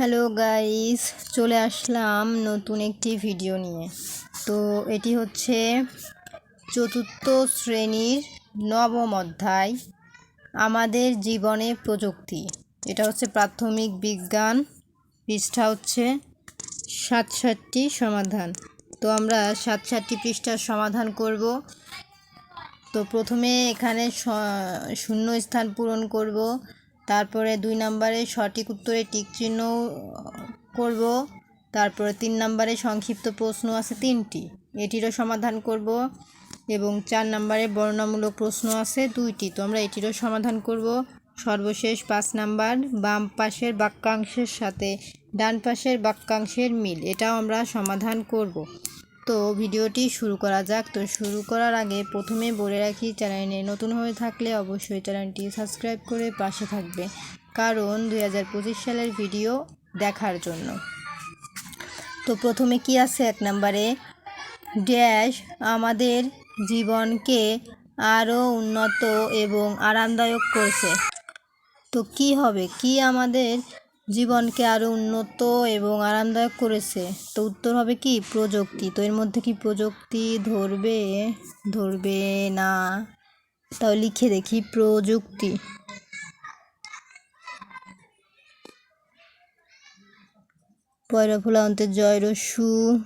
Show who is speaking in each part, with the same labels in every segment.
Speaker 1: Hello guys চলে আসলাম নতুন একটি ভিডিও নিয়ে। তো এটি হচ্ছে চতুর্থ শ্রেণির নবম অধ্যায়, আমাদের জীবনে প্রযুক্তি। এটা হচ্ছে প্রাথমিক বিজ্ঞান, পৃষ্ঠা হচ্ছে সাত সাতটি সমাধান। তো আমরা সাত সাতটি পৃষ্ঠার সমাধান করব। তো প্রথমে এখানে শূন্য স্থান পূরণ করব। তারপরে দুই নম্বরে সঠিক উত্তরে টিক চিহ্ন করব। তারপরে তিন নম্বরে সংক্ষিপ্ত প্রশ্ন আছে তিনটি। এটিরও সমাধান করব এবং চার নম্বরে বর্ণনামূলক প্রশ্ন আছে দুইটি। তো আমরা এটিরও সমাধান করব। সর্বশেষ পাঁচ নাম্বার, বাম পাশের বাক্যাংশের সাথে ডান পাশের বাক্যাংশের মিল। এটাও আমরা সমাধান করব। তো ভিডিওটি শুরু করা যাক। তো শুরু করার আগে প্রথমে বলে রাখি, চ্যানেলে নতুন হয়ে থাকলে অবশ্যই চ্যানেলটি সাবস্ক্রাইব করে পাশে থাকবে। কারণ দু হাজার পঁচিশ সালের ভিডিও দেখার জন্য। তো প্রথমে কি আছে? এক নম্বরে, ড্যাশ আমাদের জীবনকে আরও উন্নত এবং আরামদায়ক করছে। তো কি হবে? কি আমাদের জীবনকে আরও উন্নত এবং আরামদায়ক করেছে। তো উত্তর হবে কি? প্রযুক্তি। তো এর মধ্যে কি প্রযুক্তি ধরবে? ধরবে না। তাও লিখে দেখি, প্রযুক্তি। পয়রা ফোলা অন্তে জয় রস্যু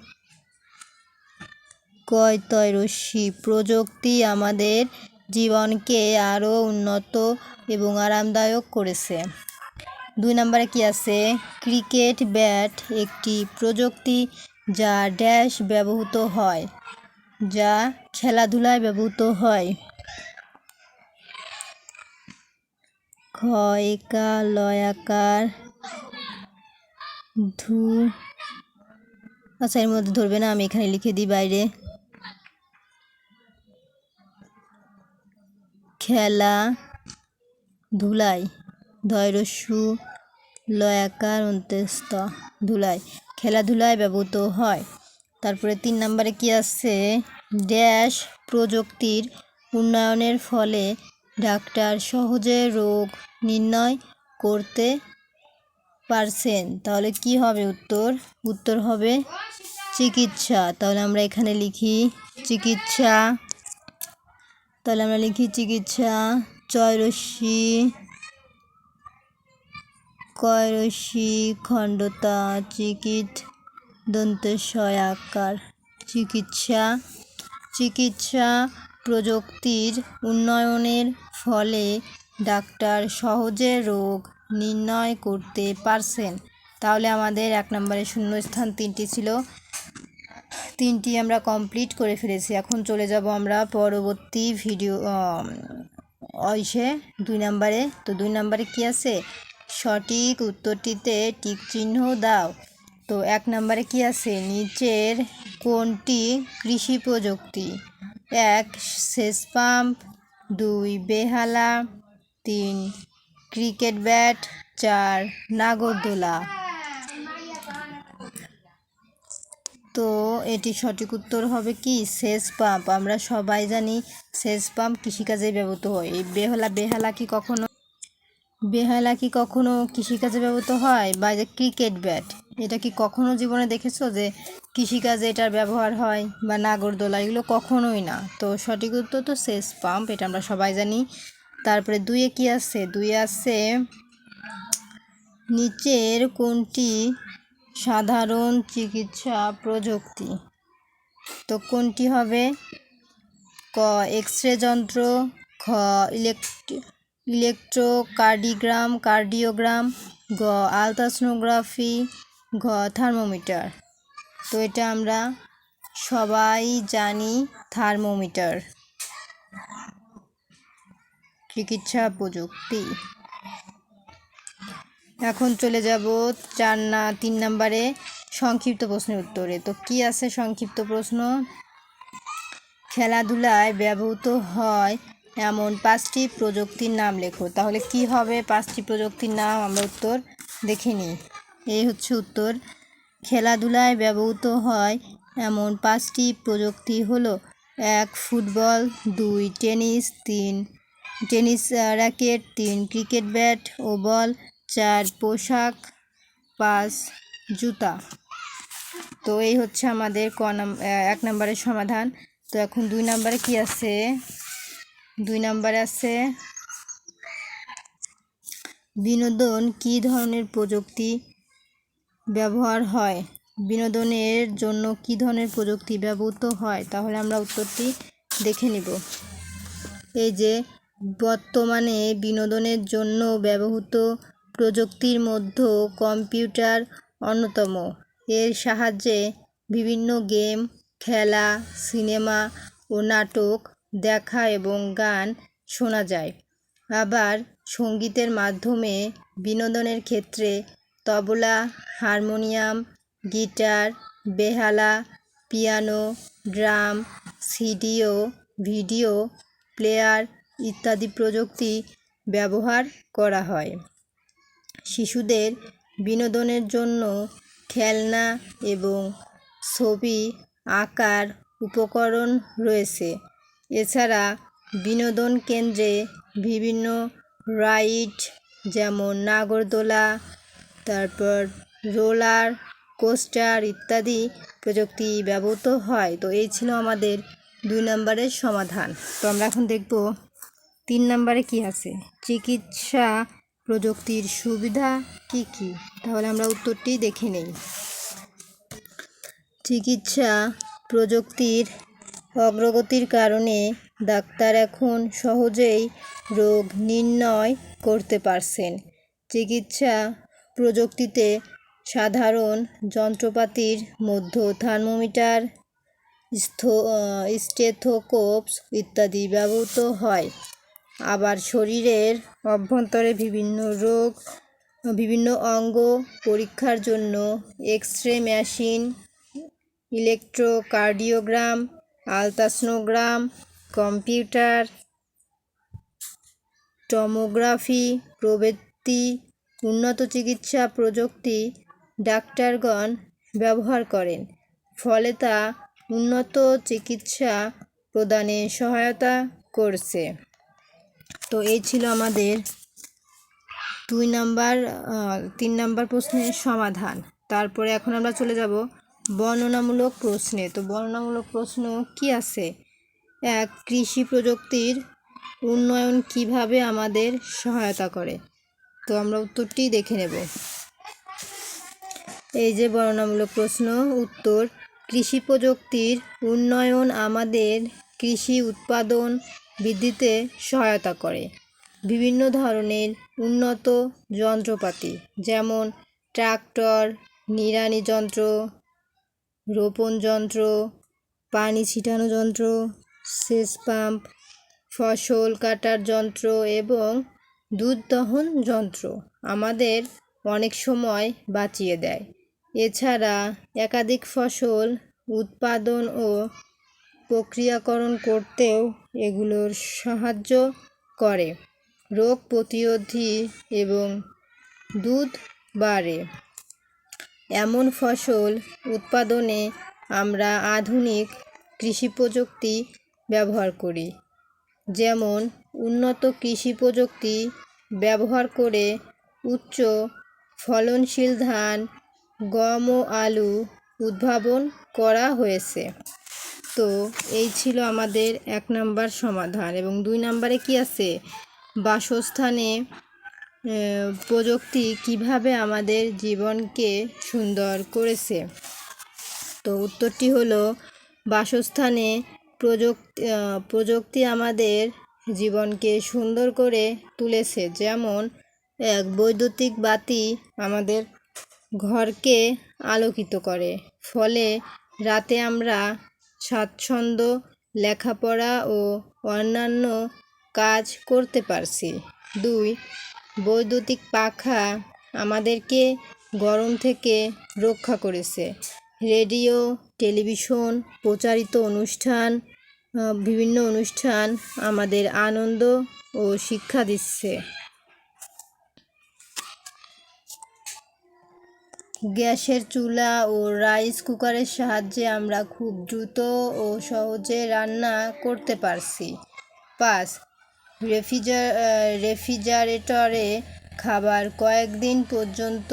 Speaker 1: কয় তয় রশ্মি প্রযুক্তি আমাদের জীবনকে আরও উন্নত এবং আরামদায়ক করেছে। দুই নম্বরে কি আছে? ক্রিকেট ব্যাট একটি প্রযুক্তি যা ড্যাশ ব্যবহৃত হয়, যা খেলাধুলায় ব্যবহৃত হয়। একা লয়াকার ধু আচ্ছা এর মধ্যে ধরবে না, আমি এখানে লিখে দিই বাইরে। খেলা ধুলাই ধৈরস্যু লয়াকার অন্ত্যস্ত ধুলায়। খেলাধুলায় ব্যবহৃত হয়। তারপরে তিন নম্বরে কি আছে? ড্যাশ প্রযুক্তির উন্নয়নের ফলে ডাক্তার সহজে রোগ নির্ণয় করতে পারছেন। তাহলে কি হবে উত্তর? উত্তর হবে চিকিৎসা। তাহলে আমরা এখানে লিখি চিকিৎসা। তাহলে আমরা লিখি চিকিৎসা। চয়রশ্মি কয়রশ্মি খণ্ডতা চিকিৎ দন্তস্বয় আকার চিকিৎসা চিকিৎসা প্রযুক্তির উন্নয়নের ফলে ডাক্তার সহজে রোগ নির্ণয় করতে পারছেন। তাহলে আমাদের এক নম্বরে শূন্যস্থান তিনটি ছিল। তিনটি আমরা কমপ্লিট করে ফেলেছি। এখন চলে যাব আমরা পরবর্তী ভিডিও অইসে দুই নম্বরে, তো দুই নম্বরে কি আছে? সঠিক উত্তরটিতে টিক চিহ্ন দাও। তো এক নম্বরে কি আছে? নিচের কোনটি কৃষি প্রযুক্তি। এক, সেচ পাম্প। দুই, বেহালা। তিন, ক্রিকেট ব্যাট। চার, নাগরদোলা। তো এটি সঠিক উত্তর হবে কি? সেচ পাম্প। আমরা সবাই জানি সেচ পাম্প কৃষিকাজে ব্যবহৃত হয়। এই বেহালা বেহালা কি কখনো বেহালা কি কখনো কৃষিকাজে ব্যবহৃত হয়? বা যে ক্রিকেট ব্যাট এটা কি কখনো জীবনে দেখেছ যে কৃষিকাজে এটার ব্যবহার হয়? বা নাগরদোলা, এগুলো কখনোই না। তো সঠিক উত্তর তো সেচ পাম্প এটা আমরা সবাই জানি। তারপরে দুইয়ে কি আছে? দুইয়ে আছে নিচের কোনটি সাধারণ চিকিৎসা প্রযুক্তি? তো কোনটি হবে? ক এক্স রে যন্ত্র, খ, ইলেকট্র ইলেকট্রোকার্ডিগ্রাম, কার্ডিওগ্রাম, গ, আলট্রাসোনোগ্রাফি, ঘ, থার্মোমিটার। তো এটা আমরা সবাই জানি থার্মোমিটার। চিকিৎসা প্রযুক্তি। এখন চলে যাব চার না, তিন নম্বরে সংক্ষিপ্ত প্রশ্নের উত্তরে। তো কি আছে সংক্ষিপ্ত প্রশ্ন? খেলাধুলায় ব্যবহৃত হয় এমন পাঁচটি প্রযুক্তির নাম লেখো। তাহলে কি হবে পাঁচটি প্রযুক্তির নাম? আমরা উত্তর দেখে নিই। এই হচ্ছে উত্তর। খেলাধুলায় ব্যবহৃত হয় এমন পাঁচটি প্রযুক্তি হলো এক, ফুটবল, দুই, টেনিস, তিন, টেনিস র্যাকেট, তিন, ক্রিকেট ব্যাট ও বল, চার, পোশাক, পাঁচ, জুতা। তো এই হচ্ছে আমাদের ক নাম এক নম্বরের সমাধান। তো এখন দুই নম্বরে কি আছে? দুই নম্বরে আছে। বিনোদন কী ধরনের প্রযুক্তি ব্যবহার হয়? বিনোদনের জন্য কী ধরনের প্রযুক্তি ব্যবহৃত হয়? তাহলে আমরা উত্তরটি দেখে নিব। এই যে, বর্তমানে বিনোদনের জন্য ব্যবহৃত প্রযুক্তির মধ্যে কম্পিউটার অন্যতম। এর সাহায্যে বিভিন্ন গেম, খেলা, সিনেমা ও নাটক দেখা এবং গান শোনা যায়। আবার সঙ্গীতের মাধ্যমে বিনোদনের ক্ষেত্রে তবলা, হারমোনিয়াম, গিটার, বেহালা, পিয়ানো, ড্রাম, সিডিও, ভিডিও, প্লেয়ার ইত্যাদি প্রযুক্তি ব্যবহার করা হয়। শিশুদের বিনোদনের জন্য খেলনা এবং ছবি আঁকার উপকরণ রয়েছে। এছাড়া বিনোদন কেন্দ্রে বিভিন্ন রাইড, যেমন নাগরদোলা, তারপর রোলার কোস্টার ইত্যাদি প্রযুক্তি ব্যবহৃত হয়। তো এই ছিল আমাদের দুই নম্বরের সমাধান। তো আমরা এখন দেখব তিন নম্বরে কি আছে। চিকিৎসা প্রযুক্তির সুবিধা কি কি? তাহলে আমরা উত্তরটি দেখে নেই। চিকিৎসা প্রযুক্তির অগ্রগতির কারণে ডাক্তার এখন সহজেই রোগ নির্ণয় করতে পারছেন। চিকিৎসা প্রযুক্তিতে সাধারণ যন্ত্রপাতির মধ্যে থার্মোমিটার স্টেথোকোপস ইত্যাদি ব্যবহৃত হয়। আবার শরীরের অভ্যন্তরে বিভিন্ন রোগ, বিভিন্ন অঙ্গ পরীক্ষার জন্য X ray machine, electrocardiogram ultrasonogram computer, tomography, প্রভৃতি, উন্নত চিকিৎসা প্রযুক্তি ডাক্তারগণ ব্যবহার করেন। ফলে তা উন্নত চিকিৎসা প্রদানে সহায়তা করছে। তো এই ছিল আমাদের দুই নাম্বার তিন নাম্বার প্রশ্নের সমাধান। তারপরে এখন আমরা চলে যাব বর্ণনামূলক প্রশ্নে। তো বর্ণনামূলক প্রশ্ন কি আছে? এক, কৃষি প্রযুক্তির উন্নয়ন কীভাবে আমাদের সহায়তা করে? তো আমরা উত্তরটি দেখে নেব। এই যে বর্ণনামূলক প্রশ্ন, উত্তর, কৃষি প্রযুক্তির উন্নয়ন আমাদের কৃষি উৎপাদন বৃদ্ধিতে সহায়তা করে। বিভিন্ন ধরনের উন্নত যন্ত্রপাতি, যেমন ট্রাক্টর, নিড়ানি যন্ত্র রোপণ যন্ত্র, পানি ছিটানো যন্ত্র, সেচ পাম্প, ফসল কাটার যন্ত্র এবং দুধ দহন যন্ত্র আমাদের অনেক সময় বাঁচিয়ে দেয়। এছাড়া একাধিক ফসল উৎপাদন ও প্রক্রিয়াকরণ করতেও এগুলোর সাহায্য করে। রোগ প্রতিরোধী এবং দুধ বাড়ে। এমন ফসল উৎপাদনে আমরা আধুনিক কৃষি প্রযুক্তি ব্যবহার করি। যেমন, উন্নত কৃষি প্রযুক্তি ব্যবহার করে উচ্চ ফলনশীল ধান, গম ও আলু উদ্ভাবন করা হয়েছে। তো, এই ছিল আমাদের এক নাম্বার সমাধান এবং দুই নাম্বারে কি আছে? বাসস্থানে প্রযুক্তি কীভাবে আমাদের জীবনকে সুন্দর করেছে? তো উত্তরটি হলো, বাসস্থানে প্রযুক্তি প্রযুক্তি আমাদের জীবনকে সুন্দর করে তুলেছে। যেমন, এক বৈদ্যুতিক বাতি আমাদের ঘরকে আলোকিত করে। ফলে রাতে আমরা স্বাচ্ছন্দ্য লেখাপড়া ও অন্যান্য কাজ করতে পারছি। দুই বৈদ্যুতিক পাখা আমাদেরকে গরম থেকে রক্ষা করেছে। রেডিও, টেলিভিশন, প্রচারিত অনুষ্ঠান বিভিন্ন অনুষ্ঠান আমাদের আনন্দ ও শিক্ষা দিচ্ছে। গ্যাসের চুলা ও রাইস কুকারের সাহায্যে আমরা খুব দ্রুত ও সহজে রান্না করতে পারছি। পাঁচ রেফ্রিজার রেফ্রিজারেটরে খাবার কয়েকদিন পর্যন্ত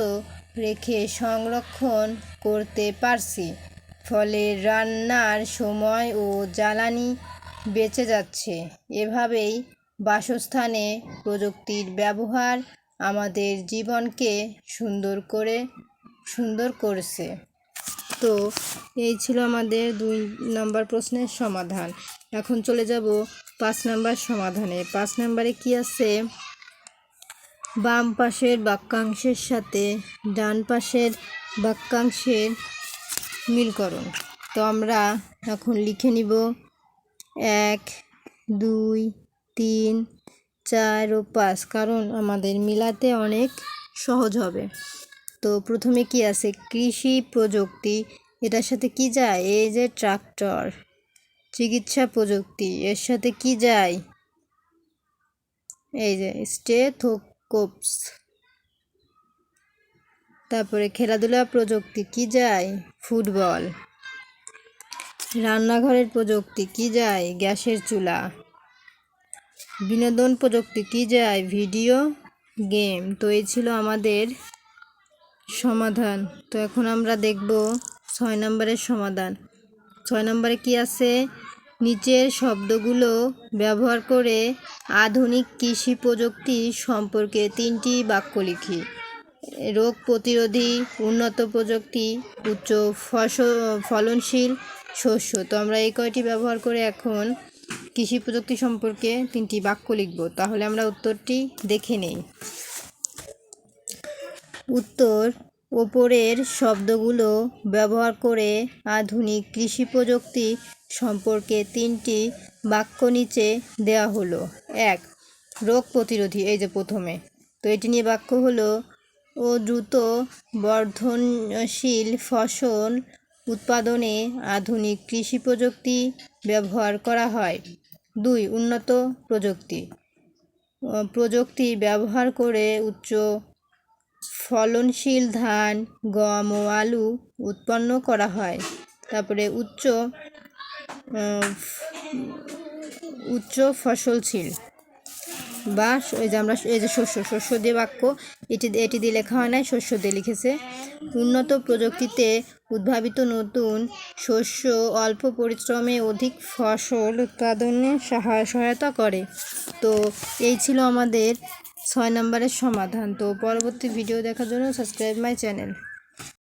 Speaker 1: রেখে সংরক্ষণ করতে পারছি। ফলে রান্নার সময় ও জ্বালানি বেঁচে যাচ্ছে। এভাবেই বাসস্থানে প্রযুক্তির ব্যবহার আমাদের জীবনকে সুন্দর করে, সুন্দর করছে। তো এই ছিল আমাদের দুই নম্বর প্রশ্নের সমাধান। এখন চলে যাব পাঁচ নাম্বার সমাধানে। পাঁচ নাম্বারে কি আছে? বাম পাশের বাক্যাংশের সাথে ডান পাশের বাক্যাংশের মিলকরণ। তো আমরা এখন লিখে নিব এক, দুই, তিন, চার ও পাঁচ। কারণ আমাদের মিলাতে অনেক সহজ হবে। তো প্রথমে কি আছে? কৃষি প্রযুক্তি। এটার সাথে কি যায়? এই যে ট্রাক্টর। চিকিৎসা প্রযুক্তি। এর সাথে কি যায়? এই যে স্টেথোকোপস তারপরে খেলাধুলা প্রযুক্তি, কি যায়? ফুটবল। রান্নাঘরের প্রযুক্তি, কি যায়? গ্যাসের চুলা। বিনোদন প্রযুক্তি, কি যায়? Video game. তো এই ছিল আমাদের সমাধান। তো এখন আমরা দেখব ছয় নম্বরের সমাধান। ছয় নম্বরে কি আছে? নিচের শব্দগুলো ব্যবহার করে আধুনিক কৃষি প্রযুক্তি সম্পর্কে তিনটি বাক্য লিখি। রোগ প্রতিরোধী উন্নত প্রযুক্তি, উচ্চ ফসল ফলনশীল শস্য। তো আমরা এই কয়টি ব্যবহার করে এখন কৃষি প্রযুক্তি সম্পর্কে তিনটি বাক্য লিখব। তাহলে আমরা উত্তরটি দেখে নেই। উত্তর, ওপরের শব্দগুলো ব্যবহার করে আধুনিক কৃষি প্রযুক্তি সম্পর্কে তিনটি বাক্য নিচে দেওয়া হলো। এক, রোগ প্রতিরোধী, এই যে প্রথমে। তো এটি নিয়ে বাক্য হলো, ও দ্রুত বর্ধনশীল ফসল উৎপাদনে আধুনিক কৃষি প্রযুক্তি ব্যবহার করা হয়। দুই, উন্নত প্রযুক্তি। প্রযুক্তি ব্যবহার করে উচ্চ ফলনশীল ধান, গম ও আলু উৎপন্ন করা হয়। তারপরে উচ্চ উচ্চ ফসলশীল। বা এই যে আমরা, এই যে শস্য শস্য দিয়ে বাক্য, এটি এটি দিয়ে লেখা হয় নাই, শস্য দিয়ে লিখেছে। উন্নত প্রযুক্তিতে উদ্ভাবিত নতুন শস্য অল্প পরিশ্রমে অধিক ফসল উৎপাদনে সহায়, সহায়তা করে। তো এই ছিল আমাদের ছয় নম্বরের সমাধান। তো পরবর্তী ভিডিও দেখার জন্য সাবস্ক্রাইব মাই চ্যানেল